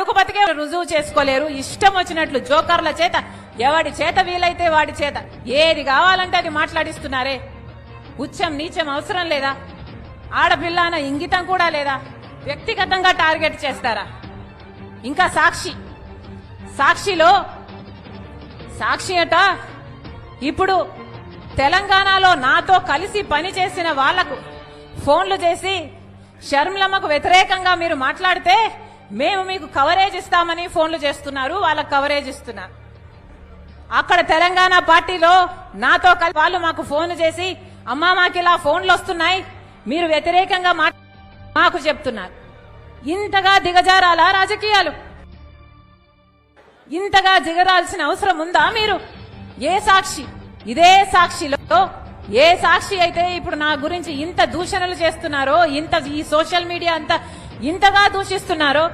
బతుకు బతికే రుజువు చేసుకోలేరు. ఇష్టం వచ్చినట్లు జోకర్ల చేత ఎవడి చేత వీలైతే వాడి చేత ఏది కావాలంటే అది మాట్లాడిస్తున్నారే. ఉచ్చం నీచం అవసరం లేదా? ఆడపిల్ల అన్న ఇంగితం కూడా లేదా? వ్యక్తిగతంగా టార్గెట్ చేస్తారా? ఇంకా సాక్షి సాక్షిలో సాక్షి అట ఇప్పుడు తెలంగాణలో నాతో కలిసి పనిచేసిన వాళ్ళకు ఫోన్లు చేసి షర్మిలమ్మకు వ్యతిరేకంగా మీరు మాట్లాడితే మేము మీకు కవరేజ్ ఇస్తామని ఫోన్లు చేస్తున్నారు వాళ్ళకి కవరేజ్ ఇస్తున్నారు అక్కడ తెలంగాణ పార్టీలో నాతో కలిసి వాళ్ళు మాకు ఫోన్ చేసి అమ్మా మాకు ఇలా ఫోన్లు వస్తున్నాయి మీరు వ్యతిరేకంగా మా మాకు చెప్తున్నారు. ఇంతగా దిగజారాలా రాజకీయాలు? ఇంతగా దిగరాల్సిన అవసరం ఉందా మీరు? ఏ సాక్షి? ఇదే సాక్షిలో ఏ సాక్షి అయితే ఇప్పుడు నా గురించి ఇంత దూషణలు చేస్తున్నారో ఇంత ఈ సోషల్ మీడియా అంతా ఇంతగా దూషిస్తున్నారో